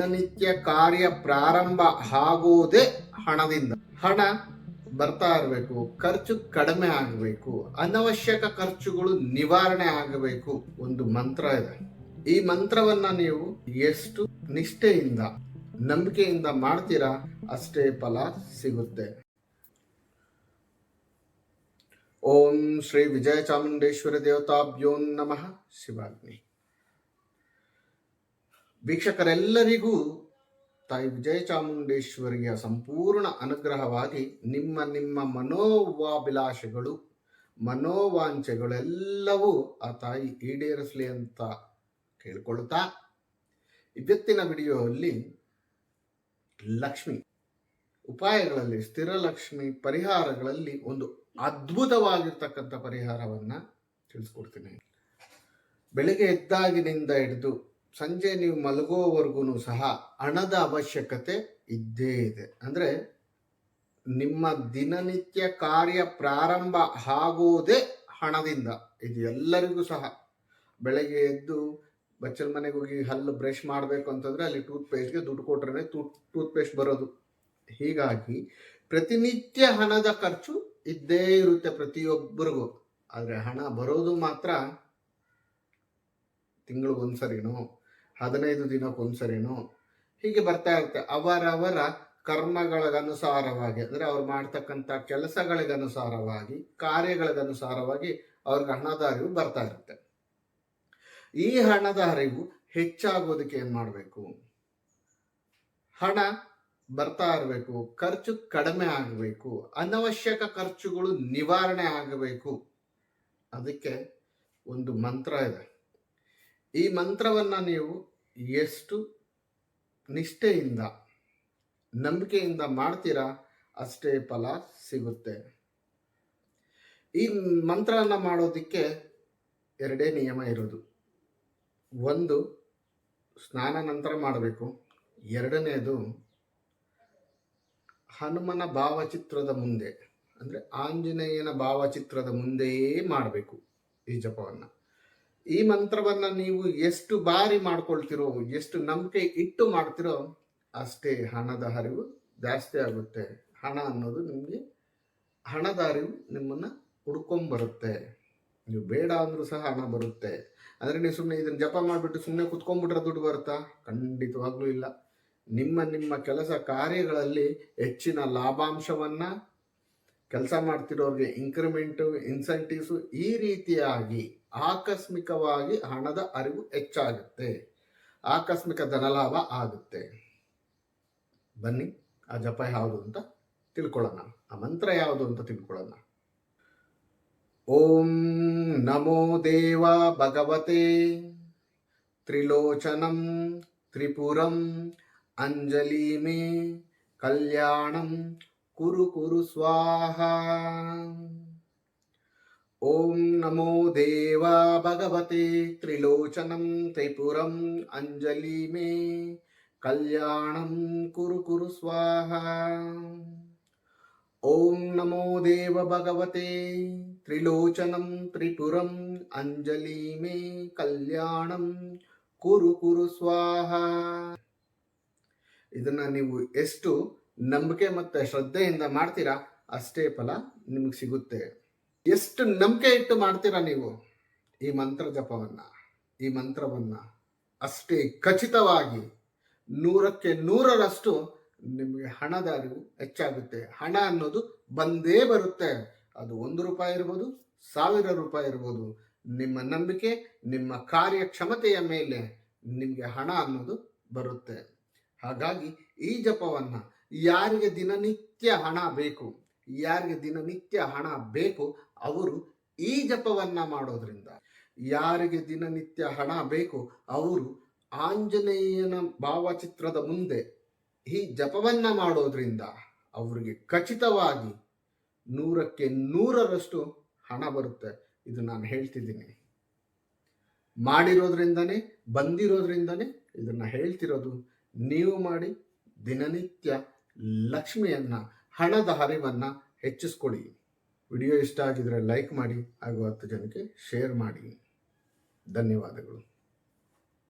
ದಿನನಿತ್ಯ ಕಾರ್ಯ ಪ್ರಾರಂಭ ಆಗುವುದೇ ಹಣದಿಂದ. ಹಣ ಬರ್ತಾ ಇರಬೇಕು, ಖರ್ಚು ಕಡಿಮೆ ಆಗಬೇಕು, ಅನವಶ್ಯಕ ಖರ್ಚುಗಳು ನಿವಾರಣೆ ಆಗಬೇಕು ಒಂದು ಮಂತ್ರ ಇದೆ. ಈ ಮಂತ್ರವನ್ನ ನೀವು ಎಷ್ಟು ನಿಷ್ಠೆಯಿಂದ, ನಂಬಿಕೆಯಿಂದ ಮಾಡ್ತೀರಾ, ಅಷ್ಟೇ ಫಲ ಸಿಗುತ್ತೆ. ಓಂ ಶ್ರೀ ವಿಜಯ ಚಾಮುಂಡೇಶ್ವರಿ ದೇವತಾಭ್ಯೋ ನಮಃ. ಶಿವಾಗ್ನಿ. ವೀಕ್ಷಕರೆಲ್ಲರಿಗೂ ತಾಯಿ ವಿಜಯ ಚಾಮುಂಡೇಶ್ವರಿಯ ಸಂಪೂರ್ಣ ಅನುಗ್ರಹವಾಗಿ ನಿಮ್ಮ ನಿಮ್ಮ ಮನೋವಾಭಿಲಾಷೆಗಳು, ಮನೋವಾಂಛೆಗಳೆಲ್ಲವೂ ಆ ತಾಯಿ ಈಡೇರಿಸಲಿ ಅಂತ ಕೇಳ್ಕೊಳ್ತಾ ಇವತ್ತಿನ ವಿಡಿಯೋದಲ್ಲಿ ಲಕ್ಷ್ಮಿ ಉಪಾಯಗಳಲ್ಲಿ, ಸ್ಥಿರ ಲಕ್ಷ್ಮಿ ಪರಿಹಾರಗಳಲ್ಲಿ ಒಂದು ಅದ್ಭುತವಾಗಿರ್ತಕ್ಕಂಥ ಪರಿಹಾರವನ್ನ ತಿಳಿಸ್ಕೊಡ್ತೀನಿ. ಬೆಳಿಗ್ಗೆ ಎದ್ದಾಗಿನಿಂದ ಹಿಡಿದು ಸಂಜೆ ನೀವು ಮಲಗೋವರೆಗೂ ಸಹ ಹಣದ ಅವಶ್ಯಕತೆ ಇದ್ದೇ ಇದೆ. ಅಂದ್ರೆ ನಿಮ್ಮ ದಿನನಿತ್ಯ ಕಾರ್ಯ ಪ್ರಾರಂಭ ಆಗುವುದೇ ಹಣದಿಂದ. ಇದು ಎಲ್ಲರಿಗೂ ಸಹ. ಬೆಳಗ್ಗೆ ಎದ್ದು ಬಚ್ಚಲ ಮನೆಗೆ ಹೋಗಿ ಹಲ್ಲು ಬ್ರಷ್ ಮಾಡಬೇಕು ಅಂತಂದ್ರೆ ಅಲ್ಲಿ ಟೂತ್ ಪೇಸ್ಟ್ಗೆ ದುಡ್ಡು ಕೊಟ್ರೆ ಟೂತ್ ಟೂತ್ ಪೇಸ್ಟ್ ಬರೋದು. ಹೀಗಾಗಿ ಪ್ರತಿನಿತ್ಯ ಹಣದ ಖರ್ಚು ಇದ್ದೇ ಇರುತ್ತೆ ಪ್ರತಿಯೊಬ್ಬರಿಗೂ. ಆದರೆ ಹಣ ಬರೋದು ಮಾತ್ರ ತಿಂಗಳಿಗೊಂದ್ಸರಿನೋ ಹದಿನೈದು ದಿನಕ್ಕೊಂದ್ಸರಿನೋ ಹೀಗೆ ಬರ್ತಾ ಇರುತ್ತೆ. ಅವರವರ ಕರ್ಮಗಳಿಗನುಸಾರವಾಗಿ, ಅಂದರೆ ಅವ್ರು ಮಾಡ್ತಕ್ಕಂಥ ಕೆಲಸಗಳಿಗನುಸಾರವಾಗಿ, ಕಾರ್ಯಗಳಿಗನುಸಾರವಾಗಿ ಅವ್ರಿಗೆ ಹಣದ ಅರಿವು ಬರ್ತಾ ಇರುತ್ತೆ. ಈ ಹಣದ ಅರಿವು ಹೆಚ್ಚಾಗೋದಕ್ಕೆ ಏನು ಮಾಡಬೇಕು? ಹಣ ಬರ್ತಾ ಇರಬೇಕು, ಖರ್ಚು ಕಡಿಮೆ ಆಗಬೇಕು, ಅನವಶ್ಯಕ ಖರ್ಚುಗಳು ನಿವಾರಣೆ ಆಗಬೇಕು. ಅದಕ್ಕೆ ಒಂದು ಮಂತ್ರ ಇದೆ. ಈ ಮಂತ್ರವನ್ನ ನೀವು ಎಷ್ಟು ನಿಷ್ಠೆಯಿಂದ, ನಂಬಿಕೆಯಿಂದ ಮಾಡ್ತೀರಾ, ಅಷ್ಟೇ ಫಲ ಸಿಗುತ್ತೆ. ಈ ಮಂತ್ರವನ್ನು ಮಾಡೋದಕ್ಕೆ ಎರಡೇ ನಿಯಮ ಇರೋದು. ಒಂದು, ಸ್ನಾನ ನಂತರ ಮಾಡಬೇಕು. ಎರಡನೇದು, ಹನುಮನ ಭಾವಚಿತ್ರದ ಮುಂದೆ, ಅಂದರೆ ಆಂಜನೇಯನ ಭಾವಚಿತ್ರದ ಮುಂದೆಯೇ ಮಾಡಬೇಕು ಈ ಜಪವನ್ನು. ಈ ಮಂತ್ರವನ್ನು ನೀವು ಎಷ್ಟು ಬಾರಿ ಮಾಡ್ಕೊಳ್ತಿರೋ, ಎಷ್ಟು ನಂಬಿಕೆ ಇಟ್ಟು ಮಾಡ್ತಿರೋ, ಅಷ್ಟೇ ಹಣದ ಹರಿವು ಜಾಸ್ತಿ ಆಗುತ್ತೆ. ಹಣ ಅನ್ನೋದು ನಿಮಗೆ ಹಣದ ಅರಿವು ನಿಮ್ಮನ್ನು ಹುಡ್ಕೊಂಬರುತ್ತೆ ನೀವು ಬೇಡ ಅಂದರೂ ಸಹ ಹಣ ಬರುತ್ತೆ. ಅಂದರೆ ನೀವು ಸುಮ್ಮನೆ ಇದನ್ನು ಜಪ ಮಾಡಿಬಿಟ್ಟು ಸುಮ್ಮನೆ ಕುತ್ಕೊಂಡ್ಬಿಟ್ರೆ ದುಡ್ಡು ಬರುತ್ತಾ? ಖಂಡಿತವಾಗ್ಲೂ ಇಲ್ಲ. ನಿಮ್ಮ ನಿಮ್ಮ ಕೆಲಸ ಕಾರ್ಯಗಳಲ್ಲಿ ಹೆಚ್ಚಿನ ಲಾಭಾಂಶವನ್ನ ಕೆಲಸ ಮಾಡ್ತಿರೋರಿಗೆ ಇನ್ಕ್ರಿಮೆಂಟು ಇನ್ಸೆಂಟಿವ್ಸು ಈ ರೀತಿಯಾಗಿ ಆಕಸ್ಮಿಕವಾಗಿ ಹಣದ ಅರಿವು ಹೆಚ್ಚಾಗುತ್ತೆ. ಆಕಸ್ಮಿಕ ಧನಲಾಭ ಆಗುತ್ತೆ. ಬನ್ನಿ, ಆ ಜಪ ಯಾವುದು ಅಂತ ತಿಳ್ಕೊಳ್ಳೋಣ. ಆ ಮಂತ್ರ ಯಾವುದು ಅಂತ ತಿಳ್ಕೊಳ್ಳೋಣ. ಓಂ ನಮೋ ದೇವ ಭಗವತೆ. ತ್ರಿಲೋಚನಂ, ತ್ರಿಪುರಂ ಅಂಜಲಿ ಮೇ ಕಲ್ಯಾಣಂ ಕುರು ಕುರು ಸ್ವಾಹ ಓಂ ನಮೋ ದೇವ ಭಗವತೆ ತ್ರಿಲೋಚನಂ ತ್ರಿಪುರಂ ಅಂಜಲಿ ಮೇ ಕಲ್ಯಾಣಂ ಕುರು ಕುರು ಸ್ವಾಹ ಓಂ ನಮೋ ದೇವ ಭಗವತೆ ತ್ರಿಲೋಚನಂ ತ್ರಿಪುರಂ ಅಂಜಲಿ ಮೇ ಕಲ್ಯಾಣಂ ಕುರು ಕುರು ಸ್ವಾಹ ಇದನ್ನ ನೀವು ಎಷ್ಟು ನಂಬಿಕೆ ಮತ್ತೆ ಶ್ರದ್ಧೆಯಿಂದ ಮಾಡ್ತೀರಾ, ಅಷ್ಟೇ ಫಲ ನಿಮಗೆ ಸಿಗುತ್ತೆ. ಎಷ್ಟು ನಂಬಿಕೆ ಇಟ್ಟು ಮಾಡ್ತೀರಾ ನೀವು? ಈ ಮಂತ್ರ ಜಪವನ್ನ, ಈ ಮಂತ್ರವನ್ನ ಅಷ್ಟೇ ಖಚಿತವಾಗಿ ನೂರಕ್ಕೆ ನೂರರಷ್ಟು ನಿಮಗೆ ಹಣದ ಅರಿವು ಹೆಚ್ಚಾಗುತ್ತೆ. ಹಣ ಅನ್ನೋದು ಬಂದೇ ಬರುತ್ತೆ. ಅದು ಒಂದು ರೂಪಾಯಿ ಇರ್ಬೋದು, ಸಾವಿರ ರೂಪಾಯಿ ಇರ್ಬೋದು. ನಿಮ್ಮ ನಂಬಿಕೆ, ನಿಮ್ಮ ಕಾರ್ಯಕ್ಷಮತೆಯ ಮೇಲೆ ನಿಮಗೆ ಹಣ ಅನ್ನೋದು ಬರುತ್ತೆ. ಹಾಗಾಗಿ ಈ ಜಪವನ್ನ ಯಾರಿಗೆ ದಿನನಿತ್ಯ ಹಣ ಬೇಕು, ಯಾರಿಗೆ ದಿನನಿತ್ಯ ಹಣ ಬೇಕು, ಅವರು ಈ ಜಪವನ್ನ ಮಾಡೋದ್ರಿಂದ ಯಾರಿಗೆ ದಿನನಿತ್ಯ ಹಣ ಬೇಕು, ಅವರು ಆಂಜನೇಯನ ಭಾವಚಿತ್ರದ ಮುಂದೆ ಈ ಜಪವನ್ನ ಮಾಡೋದ್ರಿಂದ ಅವರಿಗೆ ಖಚಿತವಾಗಿ ನೂರಕ್ಕೆ ನೂರರಷ್ಟು ಹಣ ಬರುತ್ತೆ. ಇದು ನಾನು ಹೇಳ್ತಿದ್ದೀನಿ. ಮಾಡಿರೋದ್ರಿಂದನೇ, ಬಂದಿರೋದ್ರಿಂದನೇ ಇದನ್ನ ಹೇಳ್ತಿರೋದು. ನೀವು ಮಾಡಿ ದಿನನಿತ್ಯ ಲಕ್ಷ್ಮಿಯನ್ನ, ಹಣದ ಹರಿವನ್ನು ಹೆಚ್ಚಿಸ್ಕೊಳ್ಳಿ. ವಿಡಿಯೋ ಇಷ್ಟ ಆಗಿದರೆ ಲೈಕ್ ಮಾಡಿ ಹಾಗೂ ಹತ್ತು ಜನಕ್ಕೆ ಶೇರ್ ಮಾಡಿ. ಧನ್ಯವಾದಗಳು.